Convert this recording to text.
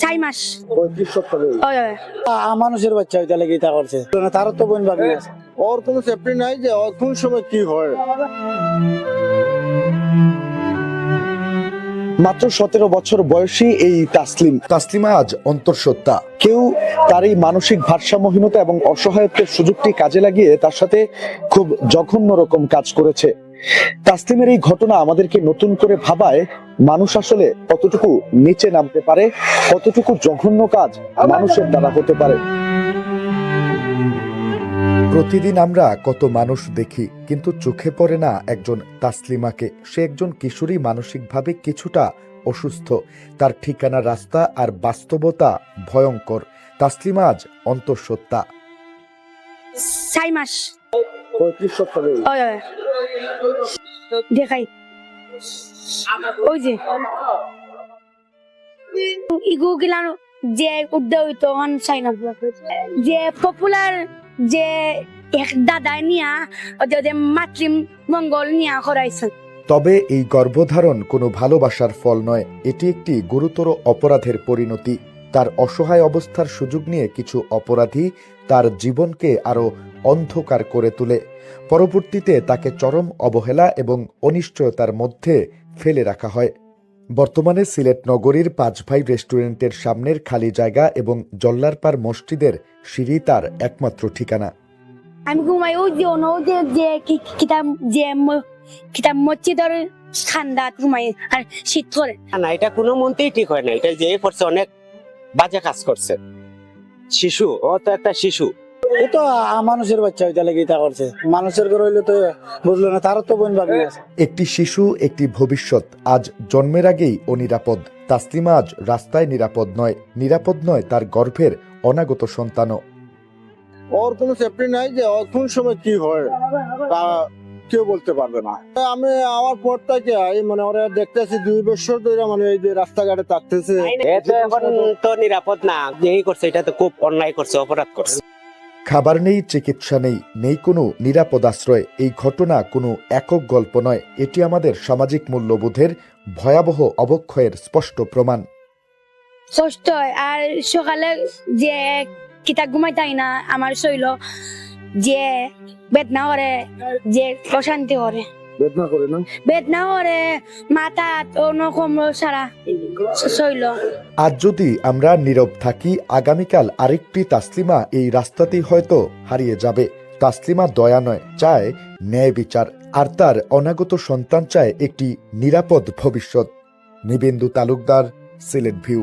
চার মাস। পঁয়ত্রিশ সপ্তাহ গেছে। ওই ওই। আ- মানুষের বাচ্চা ওইটা লেগে তা করছে। তারও তো বোন ভাবি আছে। ওর কোনো সেফটি নাই যে ওর কোন সময় কি হয়। মাত্র সতেরো বছর বয়সী এই তাসলিম। তাসলিমা আজ অন্তঃসত্ত্বা। কেউ তার এই মানসিক ভারসাম্যহীনতা এবং অসহায়ত্বের সুযোগটি কাজে লাগিয়ে তার সাথে খুব জঘন্য রকম কাজ করেছে। তাসলিমের এই ঘটনা আমাদেরকে নতুন করে ভাবায় মানুষ আসলে কতটুকু নিচে নামতে পারে কতটুকু জঘন্য কাজ মানুষের দ্বারা হতে পারে। প্রতিদিন আমরা কত মানুষ দেখি কিন্তু চোখে পড়ে না একজন তাসলিমাকে। সে একজন কিশোরী মানসিকভাবে কিছুটা অসুস্থ। তার ঠিকানা রাস্তা আর বাস্তবতা ভয়ঙ্কর। তাসলিমা আজ অন্তঃসত্ত্বা। দেখাই। ওই যে। যে উদ্যোগ যে পপুলার যে এক দাদা নিয়া ওদের মাতৃ মঙ্গল নিয়া তবে এই গর্ভধারণ কোনো ভালোবাসার ফল নয়, এটি একটি গুরুতর অপরাধের পরিণতি। তার অসহায় অবস্থার সুযোগ নিয়ে কিছু অপরাধী তার জীবনকে আরও অন্ধকার করে তোলে। পরবর্তীতে তাকে চরম অবহেলা এবং অনিশ্চয়তার মধ্যে ফেলে রাখা হয়। বর্তমানে সিলেট নগরীর পাঁচ ভাই রেস্টুরেন্টের সামনের খালি জায়গা এবং জল্লারপাড় মসজিদের সিঁড়ি তার একমাত্র ঠিকানা। আমি ঘুমাই ওই যে ওনো যে যে কিতাব যে ম- কিতাব মসজিদের ঠান্ডা ঘুমাই আর শীত করে না এটা কোনো মন্ত্রেই ঠিক হয় না এটা যে করছে অনেক বাজে কাজ করছে। শিশু ও তো একটা শিশু। এ তো মানুষের বাচ্চা ওইটা লেগে তা করছে। মানুষের ঘর হইলে তো বুঝলো না তারও তো বোন ভাবি একটি শিশু একটি ভবিষ্যৎ আজ জন্মের আগেই অনিরাপদ তাসলিমা আজ রাস্তায় নিরাপদ নয় নিরাপদ নয় তার গর্ভের অনাগত সন্তানও। ওর কোনো সেফটি নাই যে ওর কোন সময় কি হয় তা কেউ বলতে পারবে না। আমি আমার পর থেকে মানে ওরা দেখতেছি দুই বছর ধরে মানে এই যে রাস্তাঘাটে থাকতেছে। এখন তো নিরাপদ না যেই করছে এটা তো খুব অন্যায় করছে অপরাধ করছে। খাবার নেই, চিকিৎসা নেই নেই কোনো নিরাপদ আশ্রয়। এই ঘটনা কোনো একক গল্প নয়। এটি আমাদের সামাজিক মূল্যবোধের ভয়াবহ অবক্ষয়ের স্পষ্ট প্রমাণ। কষ্ট আর সকালে যে কিতাব ঘুমাইতাই না, আমার শৈল যে বেদনা করে, যে প্রশান্তি করে। বেদনা করে না? বেদনা করে মাথা সারা শৈল। আজ যদি আমরা নীরব থাকি আগামীকাল আরেকটি তাসলিমা এই রাস্তাতেই হয়তো হারিয়ে যাবে। তাসলিমা দয়া নয় চায় ন্যায় বিচার আর তার অনাগত সন্তান চায় একটি নিরাপদ ভবিষ্যৎ। নিবেন্দু তালুকদার সিলেট ভিউ।